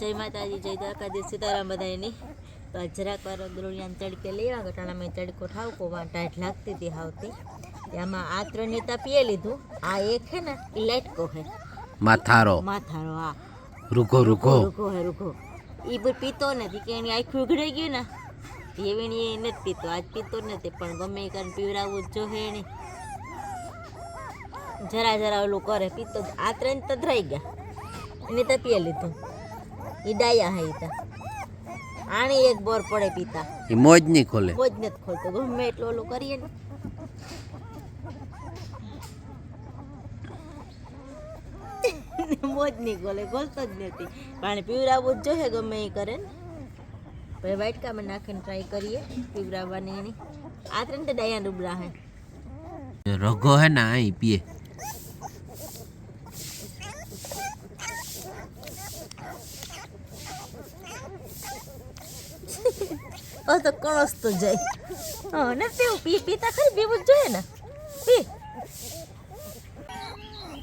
જય માતાજી જય દ્વારકાધીશ સીતારામ બધાની તો જરાક વાર દ્રોણિયાને તડકે લેવા ઘટાણામાં તડકો ઠાવકો વાં ટાઈટ લાગતી હતી હાવતી. એમાં આ ત્રણ નેતા પીએ લીધું આ એક છે ને એ લાઈટકો હે માથારો. માથારો આ રૂકો રૂકો રૂકો હે રૂકો એ બધું પીતો નથી કે એની આખું ઉઘડાઈ ગયું ને એવીની એ નથી પીતો. આજ પીતો નથી પણ ગમે એ કારણ પીવડાવવું જ જોઈએ એને જરા જરા ઓલું કરે પીતો. આ ત્રણ તો ધરાઈ ગયા. એને તો પીએ લીધું. એ ડાયા હે તા. આણી એક બોર પડે પીતા. એ મોજ નહીં ખોલે. મોજ નથી ખોલતો. ગમે એટલો ઓલું કરીએ ને. મોજ નહીં ખોલે ખોલતો જ નથી. પાણી પીવડાવવું જ જોઈએ ગમે એ કરે ને. પછી વાટકામાં નાખીને ટ્રાય કરીએ પીવડાવવાની એની. આ ત્રણ તો ડાયા રૂબરા હે. રઘો હે ને અહીં પીએ. ઓ તો કણસ તો જાય. હા ને પીવું પી પીતા ખરી પીવું જ જોઈએ ને. પી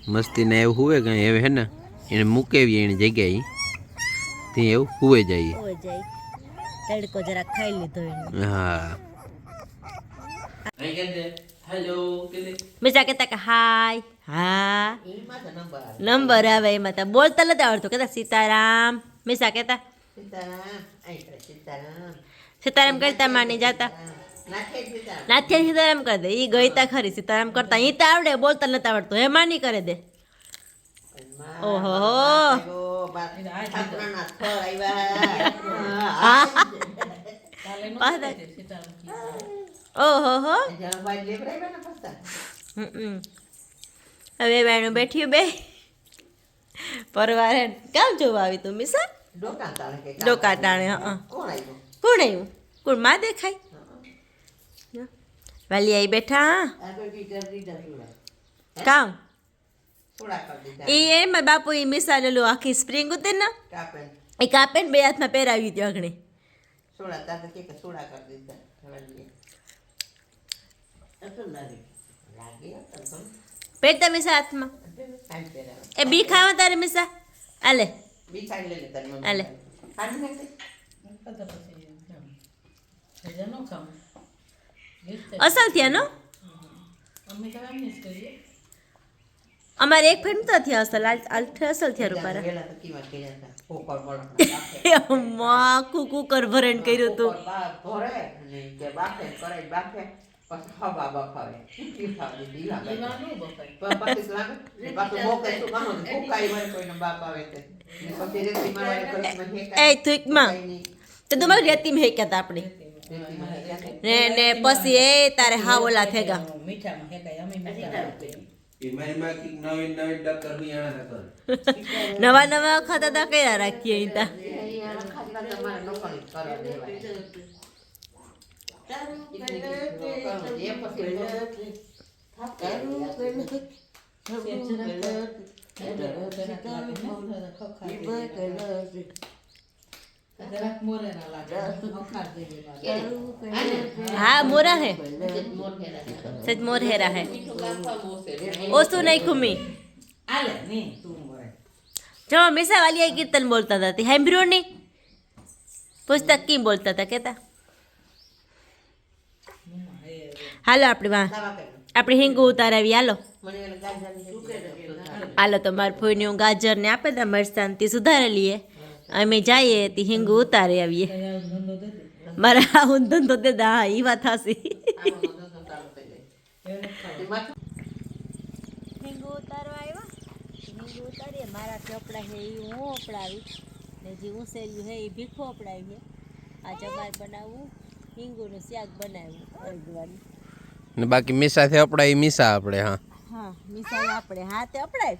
મસ્તી ને એવું હુવે કઈ હવે હે ને એને મૂકેવી એની જગ્યાએ. તે એવું હુવે જાય. હુવે જાય. તડકો જરા ખાઈ લીધો એને. હા. બીજા કહેતા કે હાય હા. નંબર આવે. એમાં બોલતા નથી આવડતું. કહેતા સીતારામ. મિસા કહેતા સીતારામ કરતા માની જાતા નાથ્યા સીતારામ કરી દે ઈ ગઈ તા ખરી સીતારામ કરતા ઈ તો આવડે બોલતા નથી આવડતું હે માની કરે દે ઓહો હા પાછા ઓહો હો હમ. હવે બેનું બેઠ્યું બે પરવારે કામ જોવા આવી તું મિસા ડોકા ટાણે હા કોણ આવ્યું કોણમાં દેખાય વાલી આઈ બેઠા હા કામ એ એમાં બાપુ એ મિસા લેલું આખી સ્પ્રિંગ ઉતર ને એ કાપે ને બે હાથમાં પહેરાવી હતી અગણી પહેરતા મિસા હાથમાં એ બી ખાવા તારે મિસા આલે આલે અસલ થયા નો અમારે એક ફેર તો થયા અસલ આલ આલ્ઠ અસલ થયા રૂપારા માં કુકર ભરણ કર્યું તું એ થૂકમાં તો તમારે રેતીમાં હેક્યા હતા આપણે ને ને પછી એ તારે હા ઓલા થેગા નવા નવા ખાતા તા કયા રાખીએ અહીં તા હા મોરા હે સજ મોર હેરા હે ઓસુ નહીં ખુમી જો મિસા વાલી આઈ કીર્તન બોલતા હતા તે સાંભળ્યું નહીં પુસ્તક કેમ બોલતા હતા કેતા હાલો આપણે વાહ આપણે હિંગુ ઉતારાવી હાલો હાલો તો મારા ફોઈને હું ગાજરને આપે દે મરચાંથી સુધારી લઈએ. અમે જઈએ તે હિંગુ ઉતારી આવીએ. મારા આવું ધંધો દે દા હા એ વાત હાસી હિંગુ ઉતારવા આવ્યા હિંગુ ઉતારીએ. મારા ચોપડા છે એ હું ઓપડાવી ને જે ઉસેર્યું છે એ ભીખો ઓપડાવી છે આ જમાર બનાવવું હિંગુનું શાક બનાવ્યું અડદવાનું ને બાકી મીસાથી અપડાય મીસા આપણે હા. હા મિસાઈ આપણે હા તે અપડાય.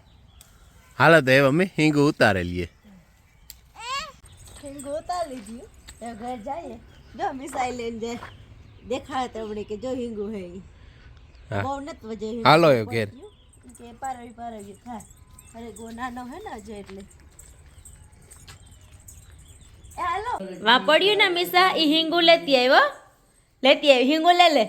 હાલો તો એવા અમે હિંગ ઉતારે લઈએ હિંગ ઉતાર લીધી તો ઘર જઈએ. જો મિસાઈ લઈને જાય. દેખાડે તમને કે જો હિંગુ હે બહુ નત વજે હાલો એ ઘેર. કે પારવી પારવી ખા અરે ગોનાનો હે ને જે એટલે. હાલો. વા પડ્યું ને મિસા ઈ હિંગુ લેતી આવ્યો લેતી આવી હિંગુ લે લે.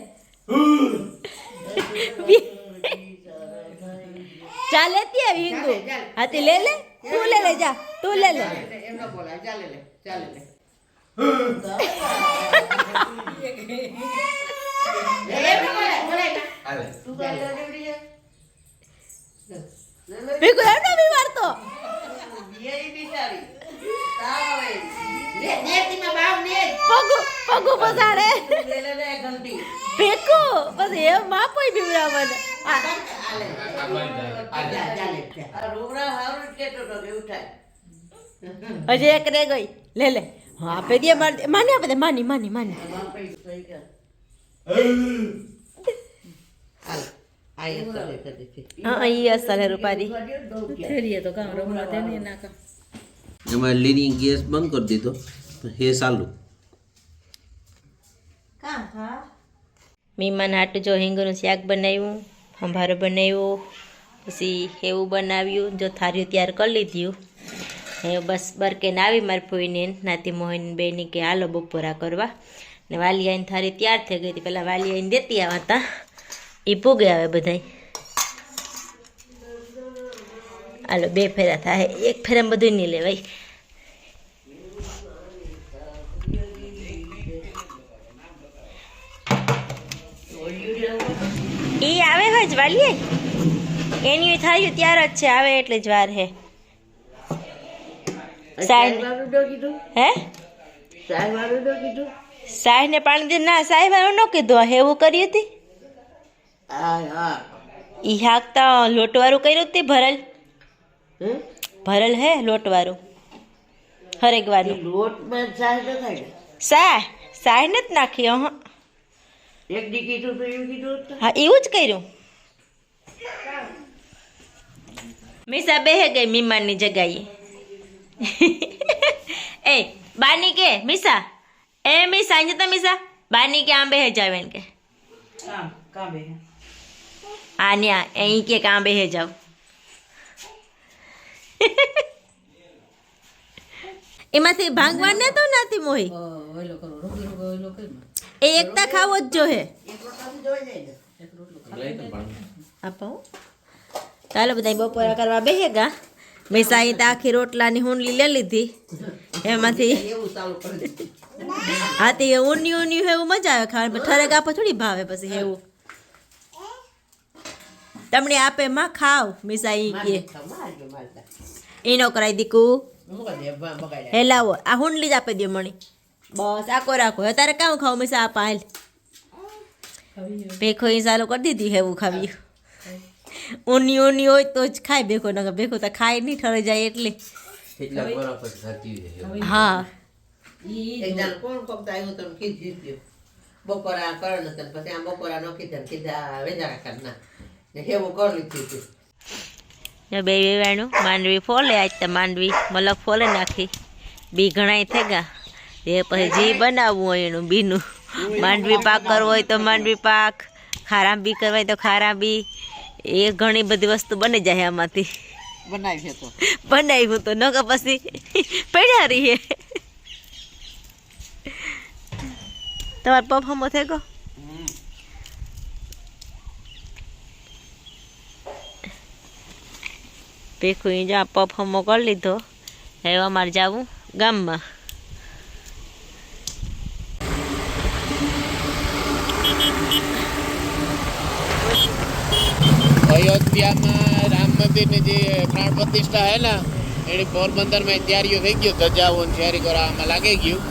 ચા લેતી આવી હિંગુ. હા તે લે લે? તું લે લે જા. તું લે લે. એમનો બોલાય ચા લે લે ચા લે. ભીખુ. લે. પગુ પગુ પસાડે. લે, લે, લે, ઘંટી. ભીખુ પછી એ માપોય બીવરા મને. હજી એક રે ગઈ. લે લે. હા આપે દે માર માની આપે દે. માની માની માની. એમાં લીની ગેસ બંધ કરી દીધો. હે ચાલુ. મહેમાન હાટ જો હિંગનું શાક બનાવ્યું, સંભારો બનાવ્યો, પછી એવું બનાવ્યું, જો થાર્યું તૈયાર કરી લીધું. એ બસ બરકેને આવી મારી ફોઈને નાતી મોહન બેની કે હાલો બપોરા કરવા. ને વાલી આઈને થારી તૈયાર થઈ ગઈ હતી પહેલાં વાલી આઈને દેતી આવ્યા હતા. એ ભોગે આવે બધાય. હાલો, બે ફેરા થાય, એક ફેરામાં બધું નહીં લેવાય. એ આવે હોય જ વાલીએ એની થાય ત્યાર જ છે આવે એટલે જ વાર હે. સાહેબ? હે? સાહેબ ને પાણી દે ના સાહેબ વાળું ન કીધું હેવું કર્યું હતી. ઈ હાકતા લોટવાળું કર્યું હતી ભરલ? ભરલ હે લોટવાળું. હરેકવાનું લોટમાં સાહેબ ન થાય જ નાખી હં એક દી કીધું તો એવું કીધું હા એવું જ કર્યું? મીસા બેહે ગઈ મીમાનની જગાએ એ બાની કે મીસા? એ મીસા અહીં જતા મીસા. બાની કે આમ બેહે જાવ એને કે. આ ન્યા અહીં કે કાં બેહે જાવ. એમાંથી ભાંગવા ને તો નથી મોહી? એ એકતા ખાવો જ જોહે. આપો. ચાલો બધા બપોરા કરવા બેહે ગા મેં સાહિત તો આખી રોટલાની હુંડલી લઈ લીધી. એમાંથી. હા તે ઊંની ઊંની એવું મજા આવે ખાવાની ઠરેક આપો થોડી ભાવે પછી એવું. તમને આપે માં ખાવ મિસાઈ કે. એનો કરાવી દીકુ. મૂકો લાવો હેલાવો આ હુંડલી જ આપી દો મણી. બસ આકો રાખો. અત્યારે કામ ખાવ? મિસા આપા પાલ ભેખો એ ચાલુ કરી દીધી હેવું ખાવી. ઊની ઊની હોય તો જ ખાય ભેખો નકર ભેખો તો ખાય નહીં ઠરે જાય એટલે. હા. એક જણ કોણ કોક તો આવ્યું તો કીધું હતું. બપોરા કરો ને પછી આમ બપોરા નો કીધા કીધા વેચારા કર ને. એવું કરી લીધું હતું. બે વેવાણું માંડવી ફોલે આજ તો માંડવી મલક ફોલે નાખી. બી ઘણાય થઈ ગયા એ પછી જી બનાવવું હોય એનું બીનું. માંડવી પાક કરવો હોય તો માંડવી પાક ખારાંબી કરવા હોય તો ખારાંબી. એ ઘણી બધી વસ્તુ બની જાય આમાંથી. બનાવી હું તો. બનાવ્યું તો નકર પછી પડ્યા રહીએ. તમારો પપ હમો થઈ ગયો? ભેખું જા પપ હમો કરી લીધો. હવે અમારે જવું ગામમાં. અયોધ્યામાં રામ મંદિરની જે પ્રાણ પ્રતિષ્ઠા હે ને, એની પોરબંદરમાં તૈયારીઓ થઈ ગયું ધજાઓ ને તૈયારી કરવામાં લાગી ગયું.